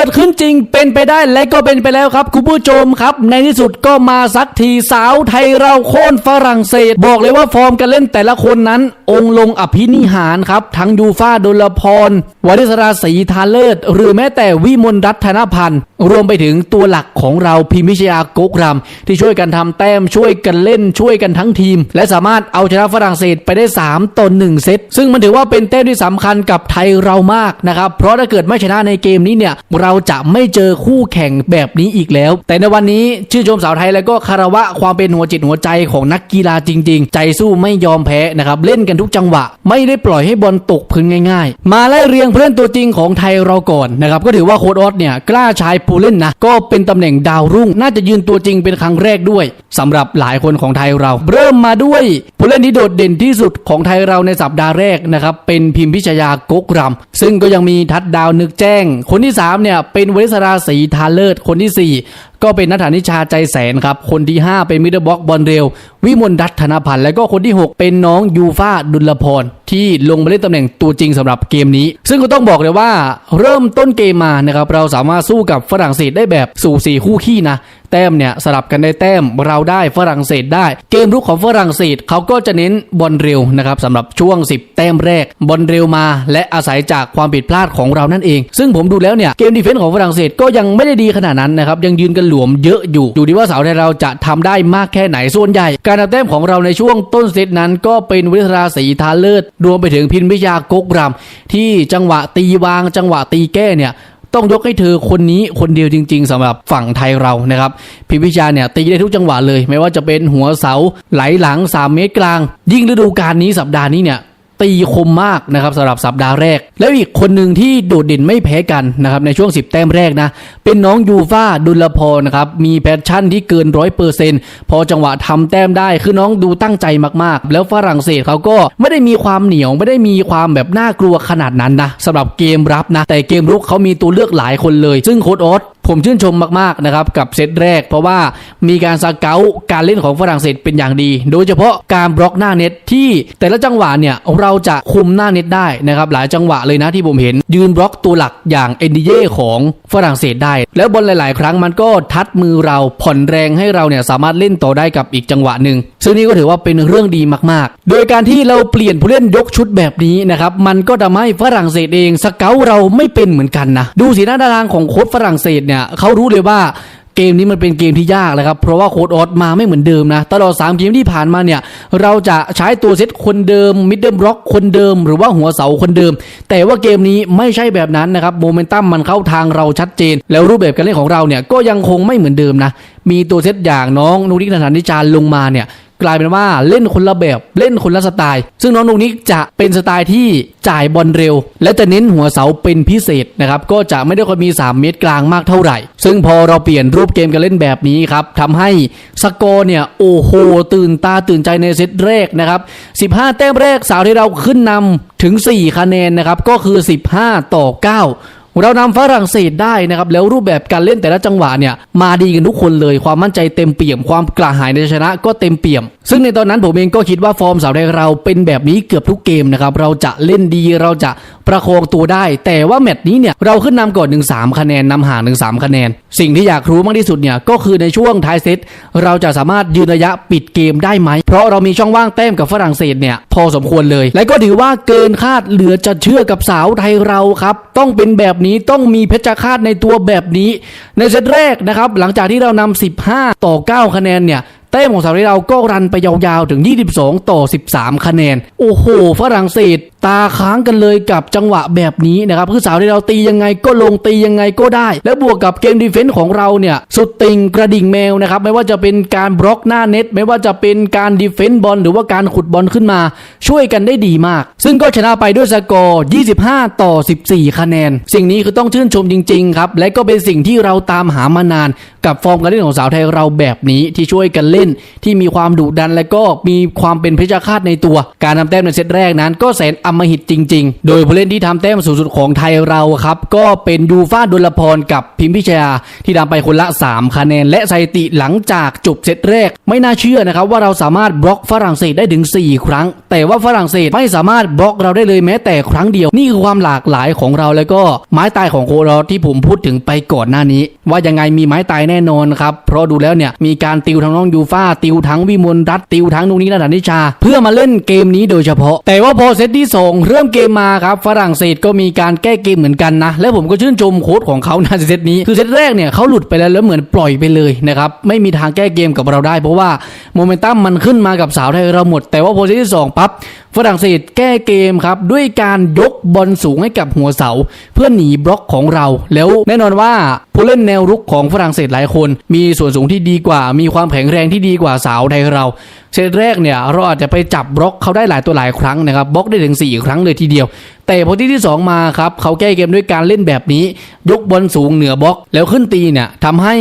กิดขึ้นจริงเป็นไปได้และก็เป็นไปแล้วครับ คุณผู้ชมครับ ในที่สุดก็มาสักทีสาวไทยเราโค่นฝรั่งเศส บอกเลยว่าฟอร์มการเล่นแต่ละคนนั้น องค์ลงอภินิหารครับ ทั้งยูฟาดลพรวริศราศีทาเลิศหรือแม้แต่วิมลรัตนพันธ์รวมไปถึงตัวหลักของเราพิมพิชยากกรำที่ช่วยกันทำแต้มช่วยกันเล่นช่วยกันทั้งทีม และสามารถเอาชนะฝรั่งเศสไปได้ 3ต่อ1เซตซึ่งมันถือว่าเป็นแต้มที่สำคัญกับไทยเรามากนะครับเพราะถ้าเกิดไม่ชนะในเกมนี้เนี่ยเราจะไม่เจอคู่แข่งแบบนี้อีกแล้ว แต่ในวันนี้ชื่นชมสาวไทยแล้วก็คารวะความเป็นหัวจิตหัวใจของนักกีฬาจริง ๆ ใจสู้ไม่ยอมแพ้นะครับเล่นกันทุกจังหวะ ไม่ได้ปล่อยให้บอลตกพื้นง่าย ๆ มาไล่เรียงผู้เล่นตัวจริงของไทยเราก่อนนะครับก็ถือว่าโค้ดออสเนี่ยกล้าใช้ผู้เล่นนะก็เป็นตำแหน่งดาวรุ่ง น่าจะยืนตัวจริงเป็นครั้งแรกด้วยสำหรับหลายคนของไทยเรา เริ่มมาด้วยผู้เล่นที่โดดเด่นที่สุดของไทยเราในสัปดาห์แรกนะครับเป็นพิมพิชยากกรำซึ่งก็ยังมีทัดดาวนึกแจ้ง คนที่สามเนี่ยเป็นวริศราศรีทาเลิศคนที่สี่ ก็เป็นนัฐานิชาใจแสนครับ คนที่ 5 เป็นมิดเดิลบล็อกบอลเร็ว วิมลดัตธนพันธ์และก็คนที่ 6 เป็นน้องยูฟาดุลพรที่ลงมาเล่นตำแหน่งตัวจริงสำหรับเกมนี้ ซึ่งก็ต้องบอกเลยว่าเริ่มต้นเกมมานะครับเราสามารถสู้กับฝรั่งเศสได้แบบสู่สีคู่ขี้นะ แต้มเนี่ยสลับกันได้แต้มเราได้ฝรั่งเศสได้ เกมรุกของฝรั่งเศสเขาก็จะเน้นบอลเร็วนะครับสำหรับช่วง 10 แต้มแรกบอลเร็วมา และอาศัยจากความผิดพลาดของเรานั่นเอง ซึ่งผมดูแล้วเนี่ยเกมดีเฟนส์ของฝรั่งเศสก็ยังไม่ได้ดีขนาดนั้นนะครับยังยืนกันหลวมเยอะอยู่อยู่ที่ว่าสาวไทยเราจะทำได้มากแค่ไหนส่วนใหญ่ การทำแต้มของเราในช่วงต้นเซตนั้นก็เป็นวิทราศรีทาเลิศรวมไปถึงพินพิชยากกรำที่จังหวะตีวางจังหวะตีแก้เนี่ย ต้องยกให้เธอคนนี้คนเดียวจริง ๆสำหรับฝั่งไทยเรานะครับพิมพิชาเนี่ยตีได้ทุกจังหวะเลย ไม่ว่าจะเป็นหัวเสาไหลหลัง 3 เมตรกลาง ยิ่งฤดูกาลนี้สัปดาห์นี้เนี่ย ตีคมมากนะครับสำหรับสัปดาห์แรก แล้วอีกคนหนึ่งที่โดดเด่นไม่แพ้กันนะครับในช่วง 10 แต้มแรกนะ เป็นน้องยูฟาดุลพรนะครับมีแพชชั่นที่เกินร้อยเปอร์เซ็นต์พอจังหวะทำแต้มได้คือน้องดูตั้งใจมากๆ แล้วฝรั่งเศสเขาก็ไม่ได้มีความเหนียวไม่ได้มีความแบบน่ากลัวขนาดนั้นนะสำหรับเกมรับนะแต่เกมรุกเขามีตัวเลือกหลายคนเลย ซึ่งโค้ดออส ผมชื่นชมมากๆนะครับกับเซตแรก เพราะว่ามีการสเกลการเล่นของฝรั่งเศสเป็นอย่างดี โดยเฉพาะการบล็อกหน้าเน็ตที่แต่ละจังหวะเนี่ยเราจะคุมหน้าเน็ตได้นะครับหลายจังหวะเลยนะที่ผมเห็น ยืนบล็อกตัวหลักอย่างเอ็นดิเย่ของฝรั่งเศสได้ แล้วบอลหลาย ๆ ครั้งมันก็ทัดมือเราผ่อนแรงให้เราเนี่ยสามารถเล่นต่อได้กับอีกจังหวะหนึ่งซึ่งนี่ก็ถือว่าเป็นเรื่องดีมาก ๆ โดยการที่เราเปลี่ยนผู้เล่นยกชุดแบบนี้นะครับมันก็ทำให้ฝรั่งเศสเองสเกลเราไม่เป็นเหมือนกันนะดูสีหน้าตาทางของโค้ชฝรั่งเศสเนี่ยเขารู้เลยว่าเกมนี้มันเป็นเกมที่ยากเลยครับ เพราะว่าโค้ดออสมาไม่เหมือนเดิมนะ ตลอด 3 เกมที่ผ่านมาเนี่ย เราจะใช้ตัวเซตคนเดิมมิดเดิลบล็อกคนเดิม หรือว่าหัวเสาคนเดิม แต่ว่าเกมนี้ไม่ใช่แบบนั้นนะครับโมเมนตัมมันเข้าทางเราชัดเจน แล้วรูปแบบการเล่นของเราเนี่ยก็ยังคงไม่เหมือนเดิมนะมีตัวเซตอย่างน้องนุริกนันทนิจารลงมาเนี่ย กลายเป็นว่าเล่นคนละแบบเล่นคนละสไตล์ ซึ่งน้องนุกนิกจะเป็นสไตล์ที่จ่ายบอลเร็ว และจะเน้นหัวเสาเป็นพิเศษนะครับก็จะไม่ได้ค่อยมี 3 เมตรกลางมากเท่าไหร่ ซึ่งพอเราเปลี่ยนรูปเกมการเล่นแบบนี้ครับทำให้สกอร์เนี่ยโอ้โหตื่นตาตื่นใจในเซตแรกนะครับ15 แต้มแรกสาวที่เราขึ้นนำถึง 4 คะแนนนะครับก็คือ 15 ต่อ 9 เรานำฝรั่งเศสได้นะครับแล้วรูปแบบการเล่นแต่ละจังหวะเนี่ยมาดีกันทุกคนเลยความมั่นใจเต็มเปี่ยมความกระหายในชนะก็เต็มเปี่ยม ซึ่งในตอนนั้นผมเองก็คิดว่าฟอร์มสาวไทยเราเป็นแบบนี้เกือบทุกเกมนะครับเราจะเล่นดีเราจะประคองตัวได้ แต่ว่าแมตช์นี้เนี่ยเราขึ้นนำก่อน1 3คะแนนนำห่าง1 3คะแนน สิ่งที่อยากรู้มากที่สุดเนี่ยก็คือในช่วงท้ายเซตเราจะสามารถยืนระยะปิดเกมได้ไหม เพราะเรามีช่องว่างแต้มกับฝรั่งเศสเนี่ยพอสมควรเลย และก็ถือว่าเกินคาดเหลือจะเชื่อกับสาวไทยเราครับต้องเป็นแบบนี้ต้องมีเพชรฆาตในตัวแบบนี้ ในเซตแรกนะครับ หลังจากที่เรานำ15 ต่อ 9 คะแนนเนี่ย แต้มของสาวไทยเราก็รันไปยาวๆ ถึง 22 ต่อ 13 คะแนน โอ้โห ฝรั่งเศสตาค้างกันเลยกับจังหวะแบบนี้นะครับ คือสาวที่เราตียังไงก็ลงตียังไงก็ได้ แล้วบวกกับเกมดีเฟนส์ของเราเนี่ย สุดติงกระดิ่งแมวนะครับ ไม่ว่าจะเป็นการบล็อกหน้าเน็ต ไม่ว่าจะเป็นการดีเฟนส์บอลหรือว่าการขุดบอลขึ้นมา ช่วยกันได้ดีมาก ซึ่งก็ชนะไปด้วยสกอร์ 25 ต่อ 14 คะแนน สิ่งนี้คือต้องชื่นชมจริงๆครับ และก็เป็นสิ่งที่เราตามหามานาน กับฟอร์มการเล่นของสาวไทยเราแบบนี้ที่ช่วยกันเล่นล่นที่มีความดุดันและก็มีความเป็นเพชฌฆาตในตัว การทำแต้มในเซตแรกนั้น ก็แสนอำมหิตจริง ๆ โดยผู้เล่นที่ทำแต้มสูงสุดของไทยเราครับก็เป็นยูฟ่าดุลพรกับพิมพิชยาที่ทำไปคนละ 3 คะแนน และสถิติหลังจากจบเซตแรก ไม่น่าเชื่อนะครับว่าเราสามารถบล็อกฝรั่งเศสได้ถึง 4 ครั้ง แต่ว่าฝรั่งเศสไม่สามารถบล็อกเราได้เลยแม้แต่ครั้งเดียว นี่คือความหลากหลายของเราแล้วก็ไม้ตายของโคโรที่ผมพูดถึงไปก่อนหน้านี้ ว่ายังไงมีไม้ตายแน่นอนครับเพราะดูแล้วเนี่ยมีการติวทั้งน้องยูฟ่าติวทั้งวิมลรัตติวทั้งนุนิกนันนิชา เพื่อมาเล่นเกมนี้โดยเฉพาะ แต่ว่าพอเซตที่ 2 เริ่มเกมมาครับฝรั่งเศสก็มีการแก้เกมเหมือนกันนะ และผมก็ชื่นชมโค้ชของเขานะเซตนี้คือเซตแรกเนี่ยเขาหลุดไปแล้วแล้วเหมือนปล่อยไปเลยนะครับไม่มีทางแก้เกมกับเราได้ เพราะว่าโมเมนตัมมันขึ้นมากับสาวไทยเราหมด แต่ว่าพอเซตที่สองปั๊บฝรั่งเศสแก้เกมครับด้วยการยกบอลสูงให้กับหัวเสา เพื่อหนีบล็อกของเรา แล้วแน่นอนว่าผู้เล่นแนวรุกของฝรั่งเศสหลายคน มีส่วนสูงที่ดีกว่า มีความแข็งแรงที่ดีกว่าสาวไทยเราเซตแรกเนี่ยเราอาจจะไปจับบล็อกเขาได้หลายตัวหลายครั้งนะครับบล็อกได้ถึง 4 ครั้งเลยทีเดียว แต่พอที่ที่ 2 มาครับเขาแก้เกมด้วยการเล่นแบบนี้ ยกบอลสูงเหนือบล็อก แล้วขึ้นตีเนี่ยทำให้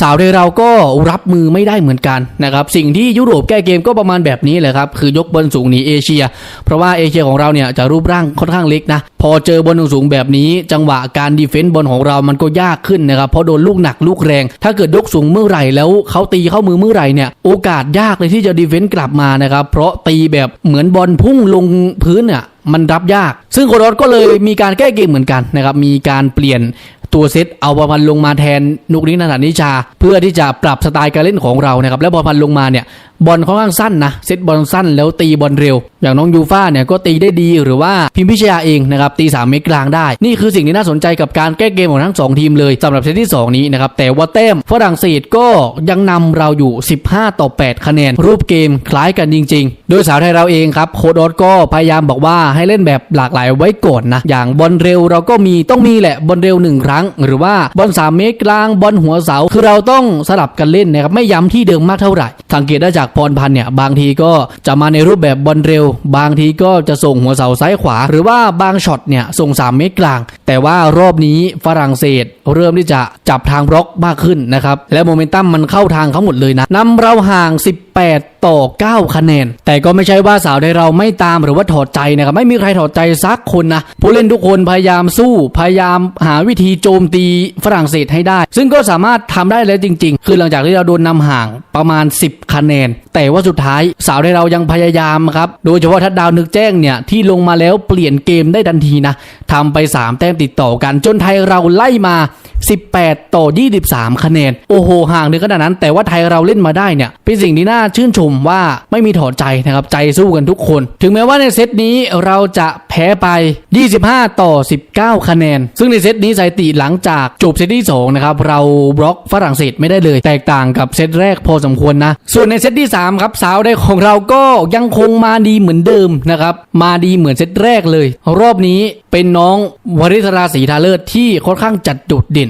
สาวไทยเราก็รับมือไม่ได้เหมือนกันนะครับสิ่งที่ยุโรปแก้เกมก็ประมาณแบบนี้แหละครับคือยกบอลสูงหนีเอเชีย เพราะว่าเอเชียของเราเนี่ยจะรูปร่างค่อนข้างเล็กนะพอเจอบอลสูงแบบนี้ จังหวะการดีเฟนต์บอลของเรามันก็ยากขึ้นนะครับเพราะโดนลูกหนักลูกแรง ถ้าเกิดยกสูงเมื่อไหร่แล้วเขาตีเข้ามือเมื่อไหร่เนี่ยโอกาสยากเลยที่จะดีเฟนต์กลับมานะครับเพราะตีแบบเหมือนบอลพุ่งลงพื้นเนี่ย มันรับยาก ซึ่งโคโรสก็เลยมีการแก้เกมเหมือนกันนะครับมีการเปลี่ยน ตัวเซตเอาบอลพันลงมาแทนนุกนิกนันทนิชา เพื่อที่จะปรับสไตล์การเล่นของเรานะครับแล้วบอลพันลงมาเนี่ยบอลค่อนข้างสั้นนะเซตบอลสั้นแล้วตีบอลเร็ว อย่างน้องยูฟ่าเนี่ยก็ตีได้ดีหรือว่าพิมพิชยาเองนะครับตี3เมตรกลางได้ นี่คือสิ่งที่น่าสนใจกับการแก้เกมของทั้ง 2 ทีมเลยสำหรับเซตที่ 2 นี้นะครับแต่ว่าแต้มฝรั่งเศสก็ยังนำเราอยู่ 15 ต่อ 8 คะแนน รูปเกมคล้ายกันจริง ๆ โดยสาวไทยเราเองครับโค้ดออสก็พยายามบอกว่าให้เล่นแบบหลากหลายไว้ก่อนนะอย่างบอลเร็วเราก็มีต้องมีแหละบอลเร็วหนึ่งครั้ง หรือว่าบอล3 เมตรกลางบอลหัวเสาคือเราต้องสลับกันเล่นนะครับไม่ย้ำที่เดิมมากเท่าไหร่ สังเกตได้จากพรพันธ์เนี่ยบางทีก็จะมาในรูปแบบบอลเร็ว บางทีก็จะส่งหัวเสาซ้ายขวา หรือว่าบางช็อตเนี่ยส่ง 3 เมตรกลาง แต่ว่ารอบนี้ฝรั่งเศส เริ่มที่จะจับทางบล็อกมากขึ้นนะครับและโมเมนตัมมันเข้าทางเขาหมดเลยนะนำเราห่าง 18 ต่อ 9 คะแนน แต่ก็ไม่ใช่ว่าสาวไทยเราไม่ตามหรือว่าถอดใจนะครับ ไม่มีใครถอดใจสักคนนะ ผู้เล่นทุกคนพยายามสู้พยายามหาวิธีโจมตีฝรั่งเศสให้ได้ ซึ่งก็สามารถทำได้แล้วจริง ๆ คือหลังจากที่เราโดนนำห่างประมาณ 10 คะแนน แต่ว่าสุดท้ายสาวไทยเรายังพยายามครับ โดยเฉพาะทัดดาวนึกแจ้งเนี่ยที่ลงมาแล้วเปลี่ยนเกมได้ทันทีนะทำไป 3 แต้มติดต่อกันจนไทยเราไล่มา 18 ต่อ 23 คะแนน โอ้โห ห่างถึงขนาดนั้น แต่ว่าไทยเราเล่นมาได้เนี่ย เป็นสิ่งที่น่าชื่นชมว่าไม่มีถอดใจนะครับ ใจสู้กันทุกคน ถึงแม้ว่าในเซตนี้เราจะแพ้ไป 25 ต่อ 19 คะแนน ซึ่งในเซตนี้สถิติหลังจากจบเซตที่2นะครับ เราบล็อกฝรั่งเศสไม่ได้เลย แตกต่างกับเซตแรกพอสมควรนะ ส่วนในเซตที่ 3 ครับสาวได้ของเราก็ยังคงมาดีเหมือนเดิมนะครับ มาดีเหมือนเซตแรกเลย รอบนี้เป็นน้องวริศราศรีทาเลิศที่ค่อนข้างจัดโดดเด่น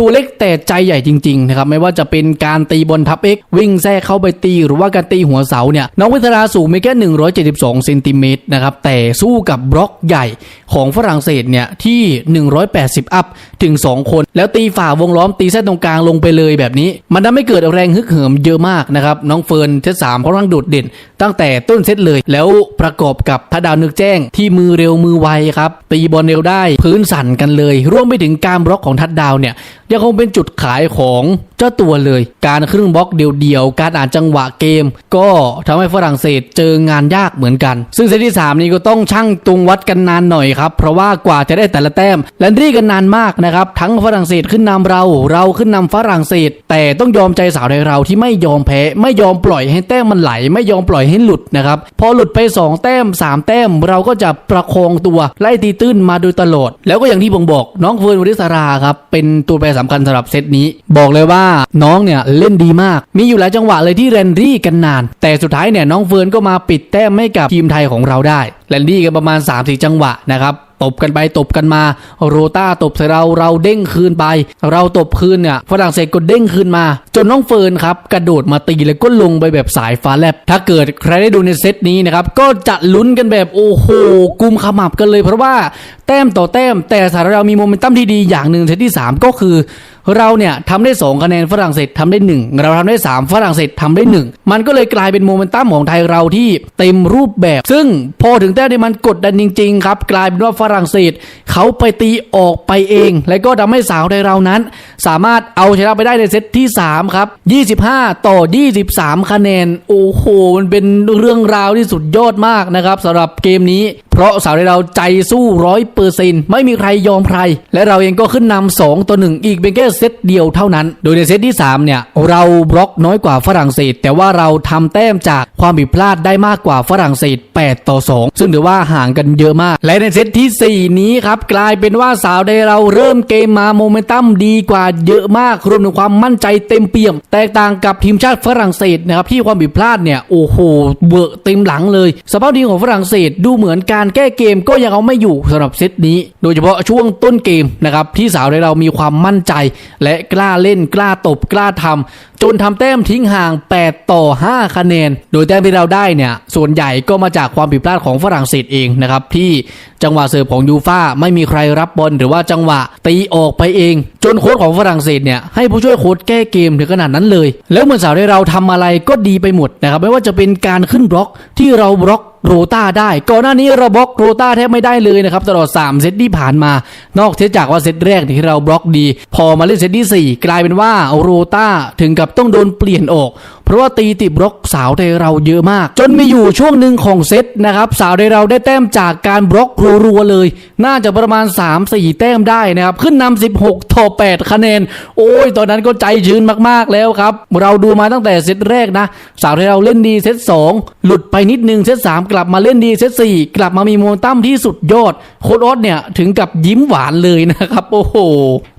ตัวเล็กแต่ใจใหญ่จริงๆนะครับไม่ว่าจะเป็นการตีบอลทับเอ็กวิ่งแทรกเข้าไปตีหรือว่าการตีหัวเสาเนี่ยน้องวิทราสูงไม่แค่ 172เซนติเมตรนะครับแต่สู้กับบล็อกใหญ่ของฝรั่งเศสเนี่ยที่ 180 อัพถึง 2 คน แล้วตีฝ่าวงล้อมตีเส้นตรงกลางลงไปเลยแบบนี้ มันทำให้เกิดแรงฮึกเหิมเยอะมากนะครับน้องเฟิร์นเซตสามค่อนข้างโดดเด่น ตั้งแต่ต้นเซตเลย แล้วประกอบกับทัดดาวนึกแจ้งที่มือเร็วมือไวครับตีบอลเร็วได้พื้นสั่นกันเลย รวมไปถึงการบล็อกของทัดดาวเนี่ยยังคงเป็นจุดขายของเจ้าตัวเลย การครึ่งบล็อกเดียวๆ การอ่านจังหวะเกม ก็ทำให้ฝรั่งเศสเจองานยากเหมือนกัน ซึ่งเซตที่ 3 นี้ก็ต้องชั่งตรงวัดกันนานหน่อยครับ เพราะว่ากว่าจะได้แต่ละแต้มแลนดรี่กันนานมากนะครับ ทั้งฝรั่งเศสขึ้นนำเรา เราขึ้นนำฝรั่งเศส แต่ต้องยอมใจสาวไทยเราที่ไม่ยอมแพ้ ไม่ยอมปล่อยให้แต้มมันไหล ไม่ยอมปล่อยให้หลุดนะครับ พอหลุดไป 2 แต้ม 3 แต้ม เราก็จะประคองตัวไล่ตีตื้นมาโดยตลอด แล้วก็อย่างที่ผมบอก น้องเฟิร์นวริศราครับ เป็นตัวแปรสำคัญสำหรับเซตนี้ บอกเลยว่าน้องเนี่ยเล่นดีมาก มีอยู่หลายจังหวะเลยที่แรนดี้กันนาน แต่สุดท้ายเนี่ยน้องเฟิร์นก็มาปิดแต้มให้กับทีมไทยของเราได้แรนดี้กันประมาณ3-4จังหวะนะครับ ตบกันไปตบกันมา โรต้าตบใส่เราเราเด้งคืนไป เราตบคืนเนี่ยฝรั่งเศสก็เด้งคืนมา จนน้องเฟิร์นครับกระโดดมาตีแล้วก็ลงไปแบบสายฟ้าแลบถ้าเกิดใครได้ดูในเซตนี้นะครับก็จะลุ้นกันแบบโอ้โหกุมขมับกันเลยเพราะว่าแต้มต่อแต้มแต่สารเรามีโมเมนตัมที่ดีอย่างหนึ่งเซตที่ 3 ก็คือเราเนี่ยทำได้ 2 คะแนนฝรั่งเศสทำได้ 1 เราทำได้ 3 ฝรั่งเศสทำได้ 1 มันก็เลยกลายเป็นโมเมนตัมของไทยเราที่เต็มรูปแบบ ซึ่งพอถึงแต้มที่มันกดดันจริง ๆ ครับ กลายเป็นว่าฝรั่งเศสเขาไปตีออกไปเอง และก็ทำให้สาวไทยเรานั้น สามารถเอาชนะไปได้ในเซตที่ 3 ครับ 25 ต่อ 23 คะแนน โอ้โห มันเป็นเรื่องราวที่สุดยอดมากนะครับสำหรับเกมนี้ เพราะสาวไทยเราใจสู้ร้อยเปอร์เซ็นต์ไม่มีใครยอมใคร และเราเองก็ขึ้นนำ2ต่อ1อีกเป็นแค่เซตเดียวเท่านั้น โดยในเซตที่3เนี่ยเราบล็อกน้อยกว่าฝรั่งเศส แต่ว่าเราทำแต้มจากความผิดพลาดได้มากกว่าฝรั่งเศส 8 ต่อ 2 ซึ่งถือว่าห่างกันเยอะมาก และในเซตทีสี่4 นี้ครับกลายเป็นว่าสาวไทยเราเริ่มเกมมาโมเมนตัมดีกว่าเยอะมากรวมถึงความมั่นใจเต็มเปี่ยม แตกต่างกับทีมชาติฝรั่งเศสนะครับที่ความผิดพลาดเนี่ยโอ้โหเบอะเต็มหลังเลยสภาพทีมของฝรั่งเศสดูเหมือนการแก้เกมก็ยังเอาไม่อยู่สำหรับเซตนี้ โดยเฉพาะช่วงต้นเกมนะครับที่สาวไทยเรามีความมั่นใจและกล้าเล่นกล้าตบกล้าทำจนทำแต้มทิ้งห่าง 8 ต่อ 5 คะแนน โดยแต้มที่เราได้เนี่ยส่วนใหญ่ก็มาจากความผิดพลาดของฝรั่งเศสเองนะครับที่ จังหวะเสิร์ฟของยูฟ่าไม่มีใครรับบอลหรือว่าจังหวะตีออกไปเอง จนโค้ชของฝรั่งเศสเนี่ยให้ผู้ช่วยโค้ชแก้เกมถึงขนาดนั้นเลย แล้วเหมือนสาวไทยเราทำอะไรก็ดีไปหมดนะครับไม่ว่าจะเป็นการขึ้นบล็อกที่เราบล็อกโรต้าได้ก่อนหน้านี้เราบล็อกโรต้าแทบไม่ได้เลยนะครับตลอด 3 เซตที่ผ่านมา นอกเสียจากว่าเซตแรกที่เราบล็อกดี พอมาเล่นเซตที่ 4 กลายเป็นว่าโรต้าถึงกับต้องโดนเปลี่ยนออก ราะว่าตีติบล็อกสาวไทยเราเยอะมาก จนมีอยู่ช่วงหนึ่งของเซตนะครับสาวไทยเราได้แต้มจากการบล็อกรัวๆเลย น่าจะประมาณ 3-4 แต้มได้นะครับขึ้นนำ16ต่อ8คะแนน โอ้ย ตอนนั้นก็ใจชื้นมากๆแล้วครับ เราดูมาตั้งแต่เซตแรกนะ สาวไทยเราเล่นดีเซต2 หลุดไปนิดนึงเซต3 กลับมาเล่นดีเซต4 กลับมามีโมเมนตัมที่สุดยอดโคดออสเนี่ยถึงกับยิ้มหวานเลยนะครับโอ้โห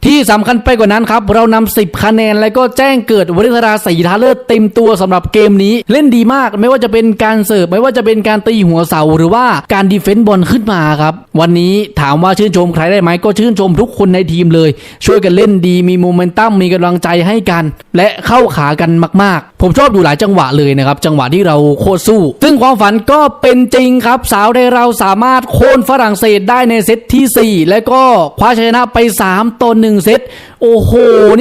ที่สำคัญไปกว่านั้นครับเรานำ10 คะแนนแล้วก็แจ้งเกิดวริธราศรีทาเลิศเต็มตัวัวสำหรับเกมนี้เล่นดีมาก ไม่ว่าจะเป็นการเสิร์ฟไม่ว่าจะเป็นการตีหัวเสาหรือว่าการดีเฟนต์บอลขึ้นมาครับ วันนี้ถามว่าชื่นชมใครได้ไหมก็ชื่นชมทุกคนในทีมเลย ช่วยกันเล่นดีมีโมเมนตัมมีกำลังใจให้กัน และเข้าขากันมาก ๆ ผมชอบอยู่หลายจังหวะเลยนะครับจังหวะที่เราโคตรสู้ ซึ่งความฝันก็เป็นจริงครับ สาวไทยเราสามารถโค่นฝรั่งเศสได้ในเซตทีสี่4 และก็คว้าชัยชนะไป 3ต่อ1เซต โอ้โห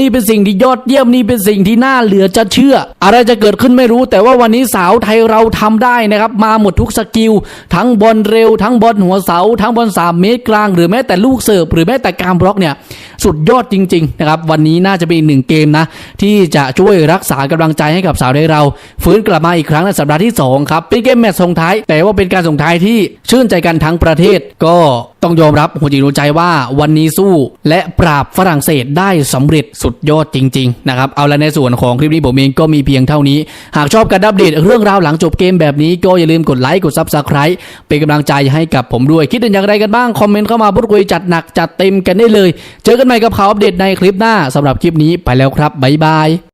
นี่เป็นสิ่งที่ยอดเยี่ยมนี่เป็นสิ่งที่น่าเหลือจะเชื่อ อะไรจะเกิดขึ้นไม่รู้ แต่ว่าวันนี้สาวไทยเราทำได้นะครับมาหมดทุกสกิล ทั้งบอลเร็ว ทั้งบอลหัวเสา ทั้งบอล3 เมตรกลาง หรือแม้แต่ลูกเสิร์ฟหรือแม้แต่การบล็อกเนี่ยสุดยอดจริงๆนะครับวันนี้น่าจะเป็นอีกหนึ่งเกมนะที่จะช่วยรักษากำลังใจให้กับสาวไทยเรา ฟื้นกลับมาอีกครั้งในสัปดาห์ที่2ครับเป็นเกมแมตช์ส่งท้าย แต่ว่าเป็นการส่งท้ายที่ชื่นใจกันทั้งประเทศก็ต้องยอมรับหัวจิตหัวใจว่าวันนี้สู้และปราบฝรั่งเศสได้สำเร็จสุดยอดจริงๆนะครับเอาละในส่วนของคลิปนี้ผมเองก็มีเพียงเท่านี้ หากชอบการอัปเดตเรื่องราวหลังจบเกมแบบนี้ก็อย่าลืมกดไลค์กดซับสไครป์เป็นกำลังใจให้กับผมด้วย คิดเห็นอย่างไรกันบ้าง คอมเมนต์เข้ามาพูดคุยจัดหนักจัดเต็มกันได้เลย เจอกันใหม่กับข่าวอัปเดตในคลิปหน้าสำหรับคลิปนี้ไปแล้วครับบ๊ายบาย